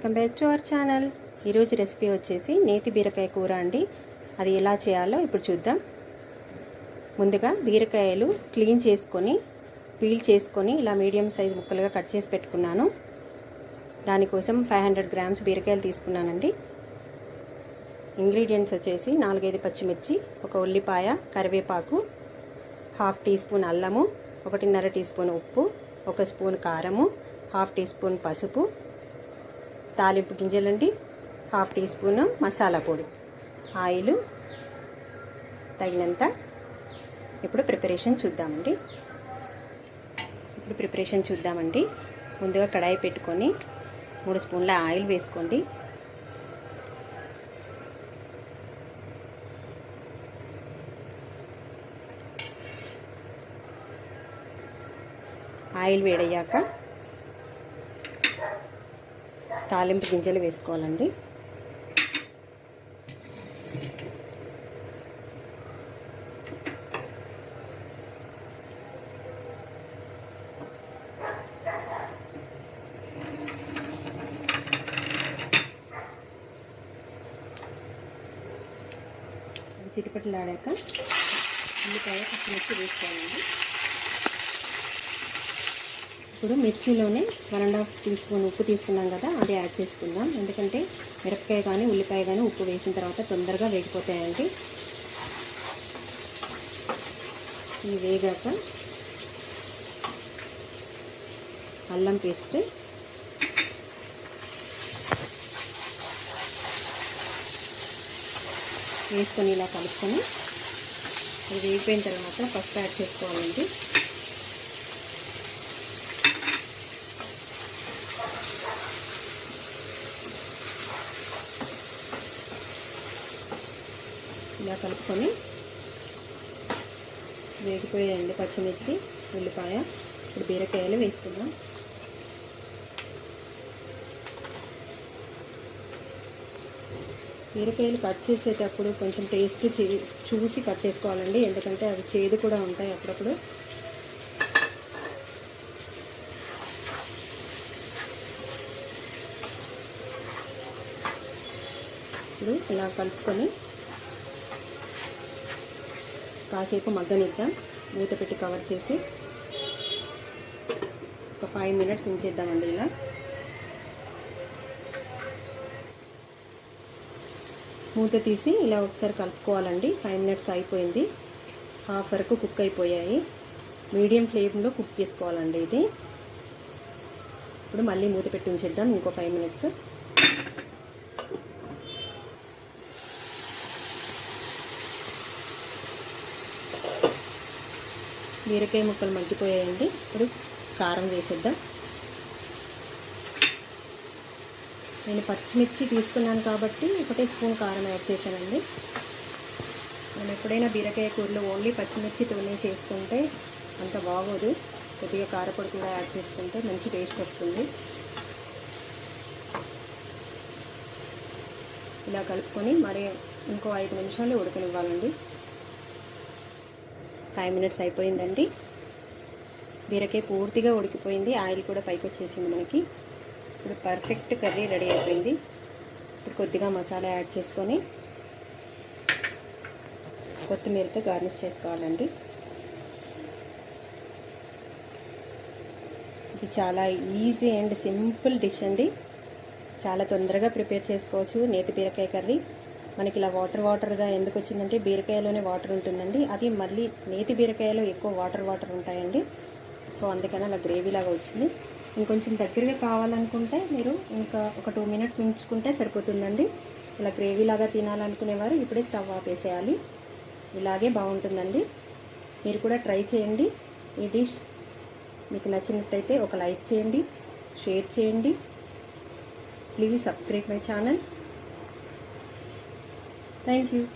Welcome back to our channel. ఈరోజు recipe వచ్చేసి నేతి బీరకాయ కూర అండి. అది ఎలా చేయాలో ఇప్పుడు చూద్దాం. ముందుగా బీరకాయలు క్లీన్ చేసుకొని పీల్ చేసుకొని ఇలా మీడియం సైజ్ ముక్కలుగా కట్ చేసి పెట్టుకున్నాను. దానికోసం ఫైవ్ హండ్రెడ్ గ్రామ్స్ బీరకాయలు తీసుకున్నానండి. ఇంగ్రీడియంట్స్ వచ్చేసి నాలుగైదు పచ్చిమిర్చి ఒక ఉల్లిపాయ కరివేపాకు హాఫ్ టీ స్పూన్ అల్లము ఒకటిన్నర టీ స్పూన్ ఉప్పు ఒక స్పూన్ కారము హాఫ్ టీ స్పూన్ పసుపు తాలింపు గింజలండి హాఫ్ టీ స్పూన్ మసాలా పొడి ఆయిల్ తగినంత. ఇప్పుడు ప్రిపరేషన్ చూద్దామండి. ఇప్పుడు ప్రిపరేషన్ చూద్దామండి. ముందుగా కడాయి పెట్టుకొని మూడు స్పూన్ల ఆయిల్ వేసుకోండి. ఆయిల్ వేడయ్యాక తాలింపు గింజలు వేసుకోవాలండి. చిటిపట్లాడాక ఉల్లిపాయ పచ్చిమిర్చి వేసుకోవాలండి. ఇప్పుడు మిర్చిలోనే one and half teaspoon ఉప్పు తీసుకున్నాం కదా అది యాడ్ చేసుకుందాం. ఎందుకంటే మిరపకాయ కానీ ఉల్లిపాయ కానీ ఉప్పు వేసిన తర్వాత తొందరగా వేగిపోతాయండి. ఇవి వేగాక అల్లం పేస్ట్ వేసుకొని ఇలా కలుపుకొని అది వేగిపోయిన తర్వాత ఫస్ట్ యాడ్ చేసుకోవాలండి. ఇలా కలుపుకొని వేగిపోయాయండి పచ్చిమిర్చి ఉల్లిపాయ ఇప్పుడు బీరకాయలు వేసుకుందాం. బీరకాయలు కట్ చేసేటప్పుడు కొంచెం టేస్ట్ చూసి కట్ చేసుకోవాలండి ఎందుకంటే అవి చేదు కూడా ఉంటాయి అప్పుడప్పుడు. ఇప్పుడు ఇలా కలుపుకొని కాసేపు మగ్గనిద్దాం. మూత పెట్టి కవర్ చేసి ఒక ఫైవ్ మినిట్స్ ఉంచేద్దామండి ఇలా. మూత తీసి ఇలా ఒకసారి కలుపుకోవాలండి. ఫైవ్ మినిట్స్ అయిపోయింది. హాఫ్ వరకు కుక్ అయిపోయాయి. మీడియం ఫ్లేమ్లో కుక్ చేసుకోవాలండి ఇది. ఇప్పుడు మళ్ళీ మూత పెట్టి ఉంచేద్దాం. ఇంకో ఫైవ్ మినిట్స్ బీరకాయ ముక్కలు మగ్గిపోయాయండి. ఇప్పుడు కారం వేసేద్దాం. నేను పచ్చిమిర్చి తీసుకున్నాను కాబట్టి ఒకటే స్పూన్ కారం యాడ్ చేశానండి. మనం ఎప్పుడైనా బీరకాయ కూరలో ఓన్లీ పచ్చిమిర్చితోనే చేసుకుంటే అంత బాగోదు. కొద్దిగా కారపొడి కూడా యాడ్ చేసుకుంటే మంచి టేస్ట్ వస్తుంది. ఇలా కలుపుకొని మరి ఇంకో ఐదు నిమిషాలు ఉడకనివ్వాలండి. ఫైవ్ మినిట్స్ అయిపోయిందండి. బీరకాయ పూర్తిగా ఉడికిపోయింది. ఆయిల్ కూడా పైకి వచ్చేసింది మనకి. ఇప్పుడు పర్ఫెక్ట్ కర్రీ రెడీ అయిపోయింది. ఇప్పుడు కొద్దిగా మసాలా యాడ్ చేసుకొని కొత్తిమీరతో గార్నిష్ చేసుకోవాలండి. ఇది చాలా ఈజీ అండ్ సింపుల్ డిష్ అండి. చాలా తొందరగా ప్రిపేర్ చేసుకోవచ్చు నేతి బీరకాయ కర్రీ. మనకి ఇలా వాటర్ వాటర్గా ఎందుకు వచ్చిందంటే బీరకాయలోనే వాటర్ ఉంటుందండి. అది మళ్ళీ నేతి బీరకాయలో ఎక్కువ వాటర్ వాటర్ ఉంటాయండి. సో అందుకని అలా గ్రేవీ లాగా వచ్చింది. ఇంకొంచెం దగ్గరగా కావాలనుకుంటే మీరు ఇంకా ఒక టూ మినిట్స్ ఉంచుకుంటే సరిపోతుందండి. ఇలా గ్రేవీ లాగా తినాలనుకునేవారు ఇప్పుడే స్టవ్ ఆపేసేయాలి. ఇలాగే బాగుంటుందండి. మీరు కూడా ట్రై చేయండి. ఈ డిష్ మీకు నచ్చినట్టయితే ఒక లైక్ చేయండి షేర్ చేయండి. Please subscribe my channel. Thank you.